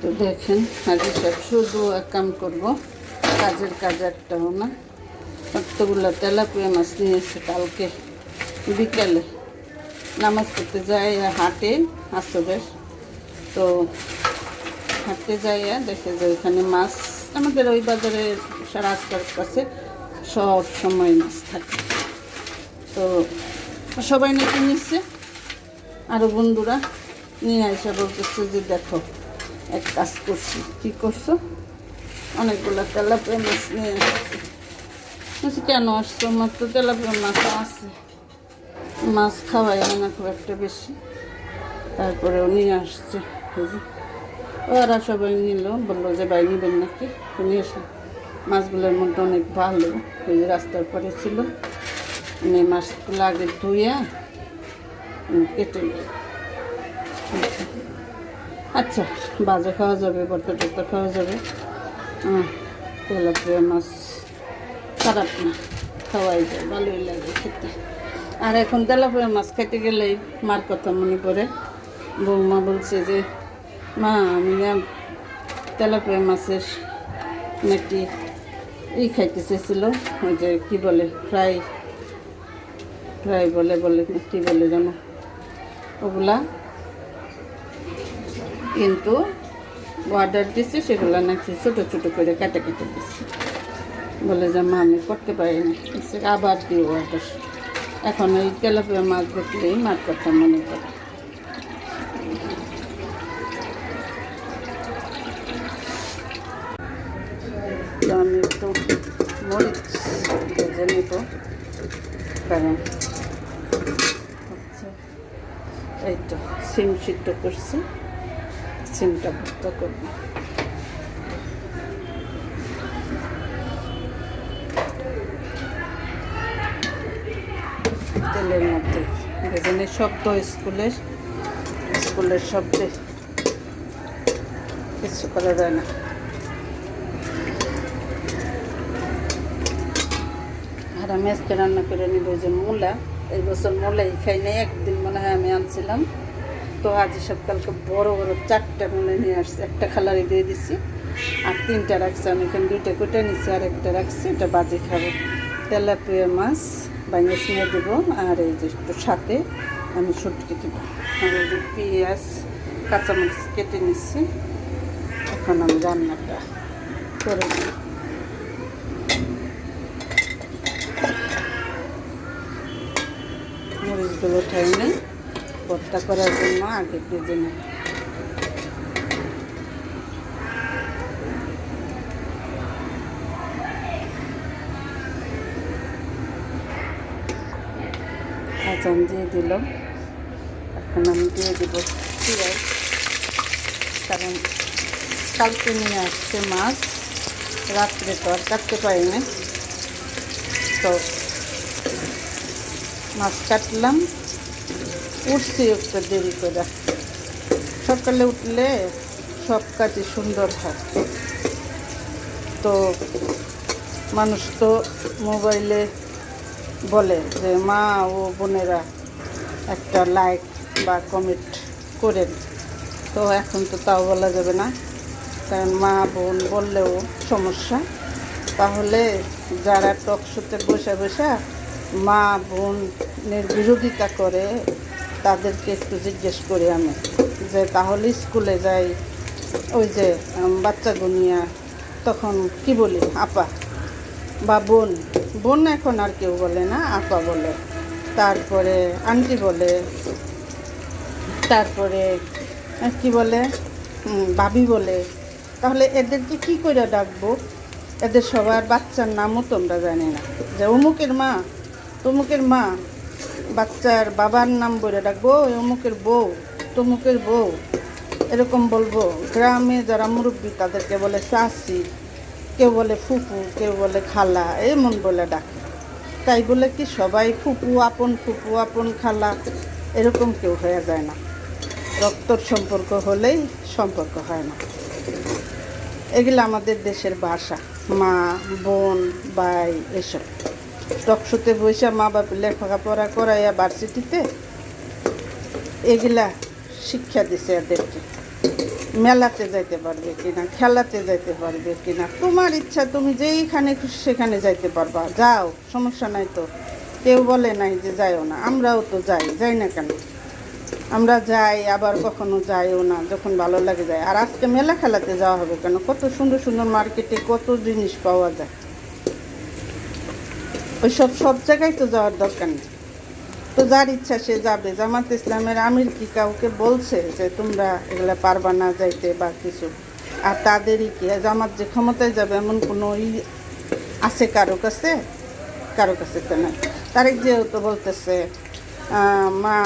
তো দেখেন আজকে সব শুধু এক কাম করব, কাজের কাজ একটাও না। কতগুলো তেলাপিয়া মাছ নিয়ে এসে কালকে বিকালে নামাজ পড়তে যাই, হাটে আসবের তো হাঁটতে যাইয়া দেখে যে ওইখানে মাছ, আমাদের ওই বাজারে সারা রাস্তার কাছে সব সময় মাছ থাকে। তো সবাই নাকি নিচ্ছে আরও বন্ধুরা নিয়ে এসে বলতেছে যে দেখো এক কাজ করছি। কী করছ? অনেকগুলো তেলাপিয়া মাছ নিয়ে আসছি। কেন আসছো? আমার তো তেলাপিয়া মাছ আছে। মাছ খাওয়াই না খুব একটা বেশি। তারপরেও নিয়ে আসছে। ওরা সবাই নিল। বলল যে, ভাই, নেবেন নাকি? নিয়ে আসলাম। মাছগুলোর মধ্যে অনেক ভালো। ওই রাস্তার পরে ছিল। আমি মাছগুলো আগে ধুয়ে কেটে। আচ্ছা বাজে খাওয়া যাবে বর্তা টর্তা খাওয়া যাবে। তেলাপিয়া মাছ, খারাপ না, খাওয়াই যায়, ভালোই লাগে খেতে। আর এখন তেলাপিয়া মাছ খেতে গেলেই মার কথা মনে পড়ে। বৌমা বলছে যে, মা, আমি তেলাপিয়া মাছের নাকি ই খাইতে চেয়েছিল, ওই যে কী বলে, ফ্রাই ফ্রাই বলে বলে, কী বলে জানো? ওগুলা কিন্তু অর্ডার দিচ্ছে সেগুলো নাকি ছোটো ছোটো করে কেটে কেটে দিচ্ছে বলে যে, মা, আমি করতে পারি না। আবার দিও অর্ডার এখন ওই তেলাপিয়া মাছ দেখলেই মার কথা মনে করে আমি একটু মরিচ ভেজে নেব, কারণ হচ্ছে এই তো সিম সিদ্ধ করছি। ভর্তা করব। তেলের মধ্যে ভেজে নিই শব্দ স্কুলের স্কুলের শব্দে কিছু করা যায় না। আর আমি আজকে রান্না করে নিব যে মূলা। এই বছর মূলাই খাই নাই, একদিন মনে হয় আমি আনছিলাম। তো আজ সকালকে বড় বড় চারটা মূলা নিয়ে আসছে। একটা খালারি দিয়ে দিছি, আর তিনটা রাখছি। আমি এখানে দুইটা কুটে নিচ্ছি আর একটা রাখছি। এটা বাজে খাব। তেলাপিয়া মাছ বাইনাস নিয়ে দেবো, আর এই যে একটু সাথে আমি সুটকি দেবো। আর এই যে পেঁয়াজ, কাঁচামরিচ কেটে নিচ্ছি এখন আমি রান্নাটা করে দিই মরিচগুলো ঠাই নেই। ভর্তা করার জন্য আগে ভেজে নেই আজান দিয়ে দিলাম এখন আমি দিয়ে দেব পেঁয়াজ কারণ কালকে নিয়ে আসছে মাছ। রাত্রে তো আর কাটতে পারি না। তো মাছ কাটলাম। উঠছি একটু দেরি করে। সকালে উঠলে সব কাজই সুন্দর হয়। তো মানুষ তো মোবাইলে বলে যে, মা ও বোনেরা একটা লাইক বা কমেন্ট করেন। তো এখন তো তাও বলা যাবে না। কারণ মা, বোন বললেও সমস্যা। তাহলে যারা টক শোতে বসে বসে মা, বোনের বিরোধিতা করে তাদেরকে একটু জিজ্ঞেস করি আমি, যে তাহলে স্কুলে যাই, ওই যে বাচ্চা গুনিয়া তখন কি বলি, আপা বা বোন বোন এখন আর কেউ বলে না, আপা বলে। তারপরে আন্টি বলে, তারপরে কি বলে ভাবি বলে। তাহলে এদেরকে কি করে ডাকবো? এদের সবার বাচ্চার নামও তোমরা জানি না। যে অমুকের মা, তমুকের মা বাচ্চার বাবার নাম বলে ডাকবো, ওই অমুকের বউ, তমুকের বউ, এরকম বলব। গ্রামে যারা মুরব্বী, তাদেরকে বলে চাষি কেউ বলে ফুপু, কেউ বলে খালা, এমন বলে ডাকে। তাই বলে কি সবাই ফুপু, আপন ফুপু, আপন খালা, এরকম কেউ হয়ে যায় না। রক্তর সম্পর্ক হলেই সম্পর্ক হয় না। এগুলো আমাদের দেশের ভাষা, মা, বোন, ভাই, এসব। টকশোতে বসে মা বাপ লেখাপড়া করাইয়া ভার্সিটিতে এগুলা শিক্ষা দিছে এদেরকে। মেলাতে যাইতে পারবে কিনা, খেলাতে যাইতে পারবে কিনা, তোমার ইচ্ছা, তুমি যেইখানে খুশি সেখানে যাইতে পারবা। যাও, সমস্যা নাই তো। কেউ বলে নাই যে যাইও না, আমরাও তো যাই যাই না কেন? আমরা যাই, আবার কখনো যাইও না, যখন ভালো লাগে যায় আর আজকে মেলা খেলাতে যাওয়া হবে কেন? কত সুন্দর সুন্দর মার্কেটে কত জিনিস পাওয়া যায়। ওই সব সব জায়গায় তো যাওয়ার দরকার নেই। তো যার ইচ্ছা সে যাবে। জামাত ইসলামের আমির কি কাউকে বলছে যে তোমরা এগুলা পারবা না যাইতে বা কিছু? আর তাদেরই কি? জামাত যে ক্ষমতায় যাবে এমন কোনো ই আছে কারও কাছে? কারও কাছে তো না তারেক যেহেতু বলতেছে মা,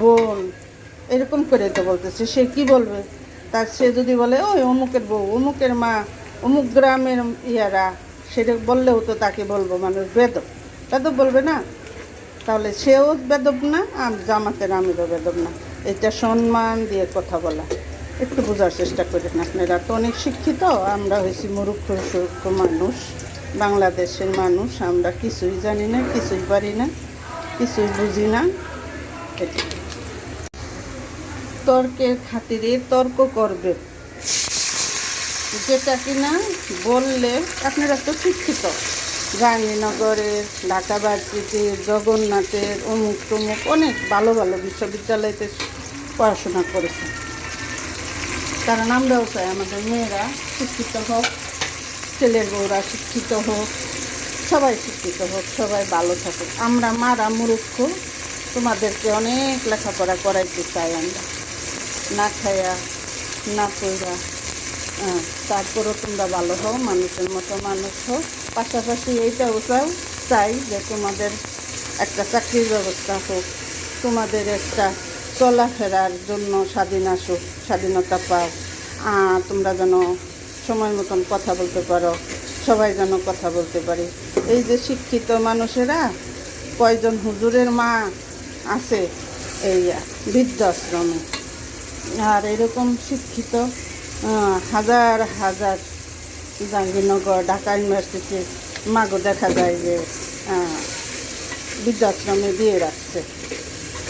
বোন, এরকম করে তো বলতেছে। সে কি বলবে? তার সে যদি বলে, ওই অমুকের বউ, অমুকের মা, অমুক গ্রামের ইয়ারা সেটা বললেও তো তাকে বলব মানুষ বেদব বেদব বলবে না। তাহলে সেও বেদব না, আর জামাতের আমিরও বেদব না। এটা সম্মান দিয়ে কথা বলা। একটু বোঝার চেষ্টা করেন আপনারা। তো অনেক শিক্ষিত, আমরা হয়েছি মুরুক্ষ সুরক্ষ মানুষ, বাংলাদেশের মানুষ, আমরা কিছুই জানি না, কিছুই পারি না, কিছুই বুঝি না। তর্কের খাতিরে তর্ক করবে। যেটা কিনা বললে আপনারা তো শিক্ষিত। গান্ধীনগরের ঢাকা ভার্সিটির, জগন্নাথের, অমুক তমুক অনেক ভালো ভালো বিশ্ববিদ্যালয়তে পড়াশোনা করেছে। কারণ আমরাও চাই আমাদের মেয়েরা শিক্ষিত হোক ছেলের বউরা শিক্ষিত হোক, সবাই শিক্ষিত হোক, সবাই ভালো থাকুক। আমরা মারা মূর্খ, তোমাদেরকে অনেক লেখাপড়া করাইতে চাই আমরা। না খাইয়া না পড়া তারপরও তোমরা ভালো হও, মানুষের মতো মানুষ হও। পাশাপাশি এইটাও চাই যে তোমাদের একটা চাকরির ব্যবস্থা হোক, তোমাদের একটা চলাফেরার জন্য স্বাধীন আসুক, স্বাধীনতা পাও। তোমরা যেন সময় মতন কথা বলতে পারো, সবাই যেন কথা বলতে পারে। এই যে শিক্ষিত মানুষেরা, কয়জন হুজুরের মা আছে, এই বৃদ্ধাশ্রমে। আর এরকম শিক্ষিত হাজার হাজার জাহাঙ্গীরনগর, ঢাকা ইউনিভার্সিটির মাগো দেখা যায় যে বৃদ্ধাশ্রমে দিয়ে রাখছে।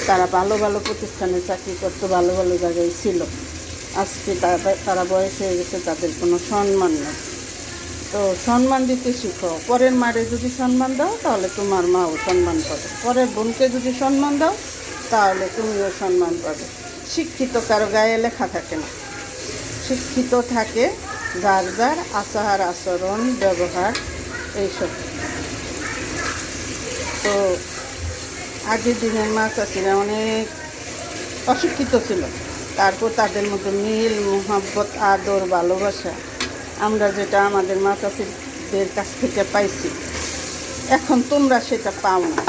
তারা ভালো ভালো প্রতিষ্ঠানে চাকরি করতো, ভালো ভালো জায়গায় ছিল। আজকে তারা বয়স হয়ে গেছে, তাদের কোনো সম্মান নেই। তো সম্মান দিতে শিখো। পরের মারে যদি সম্মান দাও, তাহলে তোমার মাও সম্মান পাবে। পরের বোনকে যদি সম্মান দাও, তাহলে তুমিও সম্মান পাবে। শিক্ষিত কারও গায়ে লেখা থাকে না। শিক্ষিত থাকে। যার যার আচার আচরণ, ব্যবহার এইসব। তো আগের দিনের মা চাষিরা অনেক অশিক্ষিত ছিল। তারপর তাদের মধ্যে মিল, মোহাব্বত, আদর, ভালোবাসা আমরা যেটা আমাদের মা চাষিদের কাছ থেকে পাইছি। এখন তোমরা সেটা পাও না।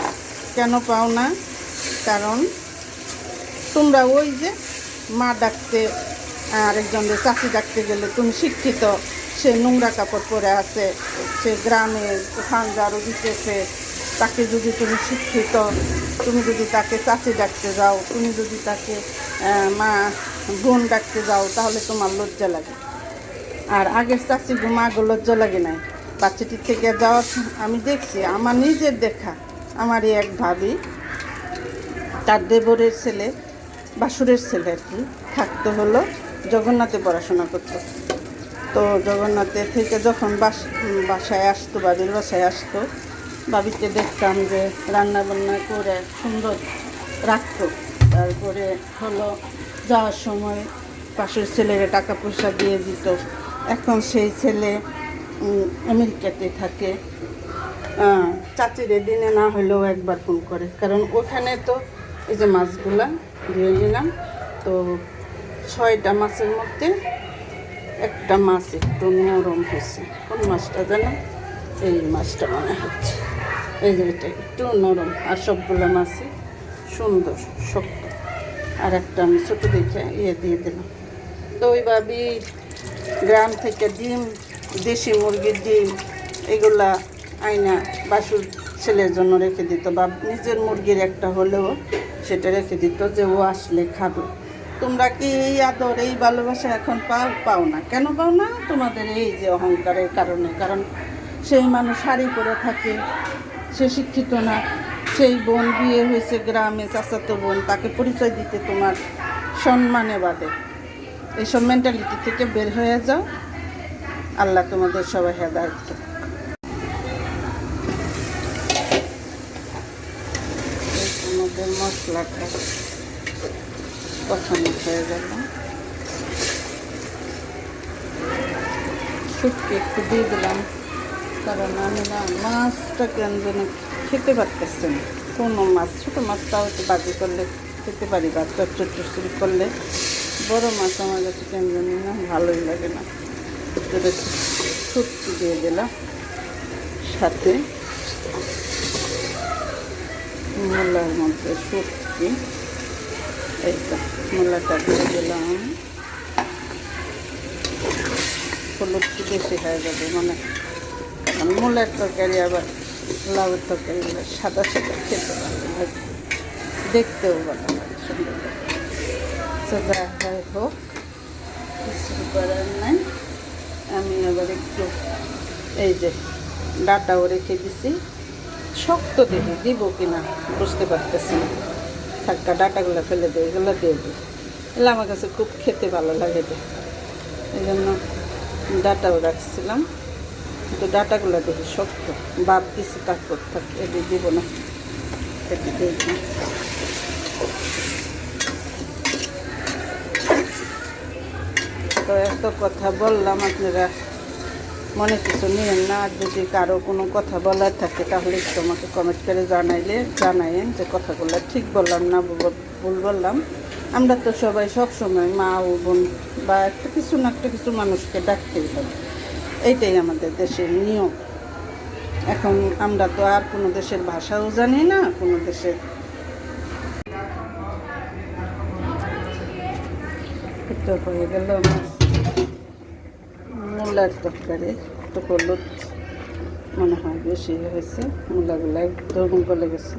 কেন পাও না? কারণ তোমরা ওই যে মা ডাকতে আরেকজনের চাষি ডাকতে গেলে তুমি শিক্ষিত, সে নোংরা কাপড় পরে আছে, সে গ্রামে ঝাড়ু দিতেছে, তাকে যদি তুমি শিক্ষিত, তুমি যদি তাকে চাষি ডাকতে যাও, তুমি যদি তাকে মা বোন ডাকতে যাও, তাহলে তোমার লজ্জা লাগে। আর আগের চাষি মাগো লজ্জা লাগে নাই। বাচ্চাটি থেকে যাওয়ার আমি দেখছি, আমার নিজের দেখা, আমারই এক ভাবি, তার দেবরের ছেলে, বাসুরের ছেলে আর কি, থাকতে হলো। জগন্নাথে পড়াশোনা করতো। তো জগন্নাথের থেকে যখন বাস বাসায় আসতো বাবির বাসায় আসতো, বাবিকে দেখতাম যে রান্না বান্না করে সুন্দর রাখতো। তারপরে হলো যাওয়ার সময় পাশের ছেলেরা টাকা পয়সা দিয়ে দিত। এখন সেই ছেলে আমেরিকাতে থাকে। চাচিরে দিনে না হলেও একবার ফোন করে। কারণ ওখানে তো এই যে মাছগুলা দিয়ে নিলাম তো ছয়টা মাছের মধ্যে একটা মাছ একটু নরম হয়েছে। কোন মাছটা জানো? এই মাছটা মনে হচ্ছে। এই যে এটা একটু নরম। আর সবগুলো মাছই সুন্দর, শক্ত। আর একটা আমি ছোটো দেখে ইয়ে দিয়ে দিলাম। তো ওই ভাবি গ্রাম থেকে ডিম, দেশি মুরগির ডিম, এগুলা আয়না বাসুর ছেলের জন্য রেখে দিত। বা নিজের মুরগির একটা হলেও সেটা রেখে দিত যে ও আসলে খাবে। তোমরা কি এই আদর, এই ভালোবাসা এখন পাও পাও না? কেন পাও না? তোমাদের এই যে অহংকারের কারণে। কারণ সেই মানুষ শাড়ি পরে থাকে, সে শিক্ষিত না। সেই বোন বিয়ে হয়েছে গ্রামে, চাচাতো বোন, তাকে পরিচয় দিতে তোমার সম্মানে বাদে এইসব মেন্টালিটি থেকে বের হয়ে যাও। আল্লাহ তোমাদের সবাই হেদায়ত মশলাটা। কষানো হয়ে গেল। শুটকি একটু দিয়ে দিলাম, কারণ আমি না মাছটা কেন যেন খেতে পারতেছি না। কোনো মাছ, ছোটো মাছটাও একটু বাজি করলে, খেতে পারি বা চচ্চড়ি করলে, বড় মাছ আমার কাছে কেন জানি না ভালোই লাগে না। শুটকি দিয়ে দিলাম, সাথে মূলার মধ্যে শুটকি। এই তো, মূলাটা দিয়ে দিলাম। হলুদ একটু বেশি হয়ে যাবে মানে মূলের তরকারি আবার লাউয়ের তরকারি সাদা সাদা খেতে লাগে দেখতেও ভালো লাগে, সুন্দর তো যা হয় হোক কিছু করার নাই। আমি আবার একটু এই যে ডাটাও রেখে দিছি। শক্ত দেখি দিব কিনা বুঝতে পারতেছি না। থাকা ডাটাগুলো ফেলে দিই, এগুলো দিয়ে দিই। এগুলো আমার কাছে খুব খেতে ভালো লাগে এই জন্য ডাটাও রাখছিলাম। কিন্তু ডাটাগুলো দেখি শক্ত। বাদ দিছি, তারপর থাক, এটি দিব না। এটি দিব তো এত কথা বললাম আপনারা। মনে কিছু নিয়েন না, আর যদি কারও কোনো কথা বলার থাকে, তাহলে তোমাকে কমেন্ট করে জানাইলে জানাইন যে কথাগুলো ঠিক বললাম না, ভুল- বললাম। আমরা তো সবাই সব সময় মা ও বোন বা একটা কিছু না একটা কিছু মানুষকে ডাকতেই হবে। এইটাই আমাদের দেশের নিয়ম। এখন আমরা তো আর কোনো দেশের ভাষাও জানি না, কোনো দেশের হয়ে গেল। আমার মূলার তরকারি, একটু হলুদ মনে হয় বেশি হয়েছে। মূলাগুলো একদম গলে গেছে,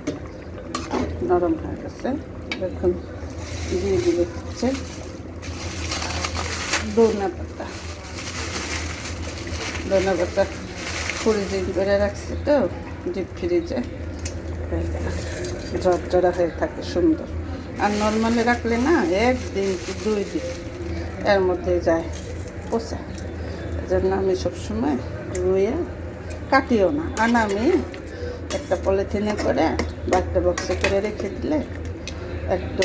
নরম হয়ে গেছে। এখন দিয়ে দিবে হচ্ছে দোনা পাতা। দোনা পাতা কুড়ি দিন করে রাখছি তো ডিপ ফ্রিজে ঝরঝরা হয়ে থাকে, সুন্দর। আর নর্মালি রাখলে না, একদিন কি দুই দিন এর মধ্যে যায় পোষা জন্য আমি সবসময় রুয়ে কাটিও না। আর আমি একটা পলিথিনে করে বা একটা বক্সে করে রেখে দিলে একটু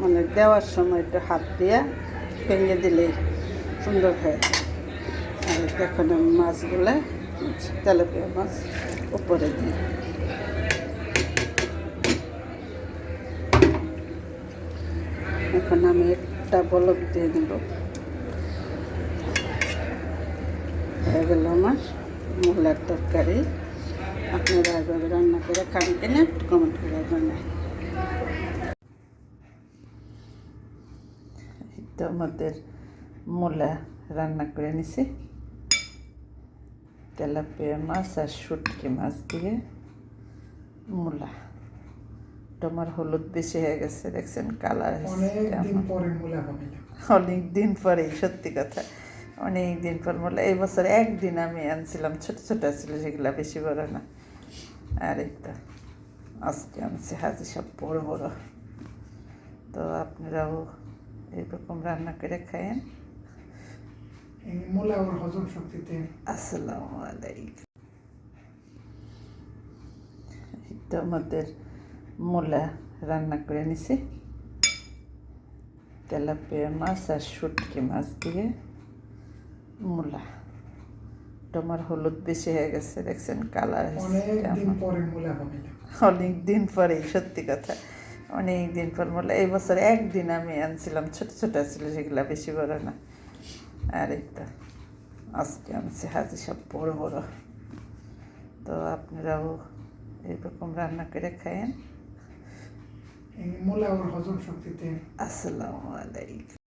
মানে দেওয়ার সময় একটু হাত দিয়ে ভেঙে দিলেই সুন্দর হয়ে। আর এখন আমি মাছগুলো, তেলাপিয়া মাছ উপরে দিই এখন আমি একটা বলক দিয়ে দিব। হয়ে গেল আমার মূলার তরকারি। আপনারা এভাবে রান্না করে খান কিনা একটু কমেন্ট করে জানাই তো আমাদের মূলা রান্না করে নিছি। তেলাপিয়া মাছ আর শুটকি মাছ দিয়ে মূলা। তোমার হলুদ বেশি হয়ে গেছে দেখছেন কালার অনেকদিন পরে মূলা বানাইলাম। অনেক দিন পরে সত্যি কথা। অনেক দিন পর বলে এই বছর একদিন আমি আনছিলাম ছোট ছোট ছিল সেগুলো বেশি বড় না। আর তো আজকে আনছি হাজি সব বড় বড়। তো আপনারাও এরকম রান্না করে খায়েন। মূলা ওর হজম শক্তিতে। আসসালামু আলাইকুম। এই তো আমাদের মূলা রান্না করে নিছি। তেলাপিয়া মাছ আর শুটকি মাছ দিয়ে। মূলা। তোমার হলুদ বেশি হয়ে গেছে দেখছেন কালার অনেক দিন পরে সত্যি কথা। অনেক দিন পর বলে এই বছর একদিন আমি আনছিলাম ছোট ছোট ছিল সেগুলো বেশি বড় না। আর তো আজকে আনছি হাজি সব বড় বড়। তো আপনারাও এরকম রান্না করে খায়েন। মূলা আসসালামু আলাইকুম।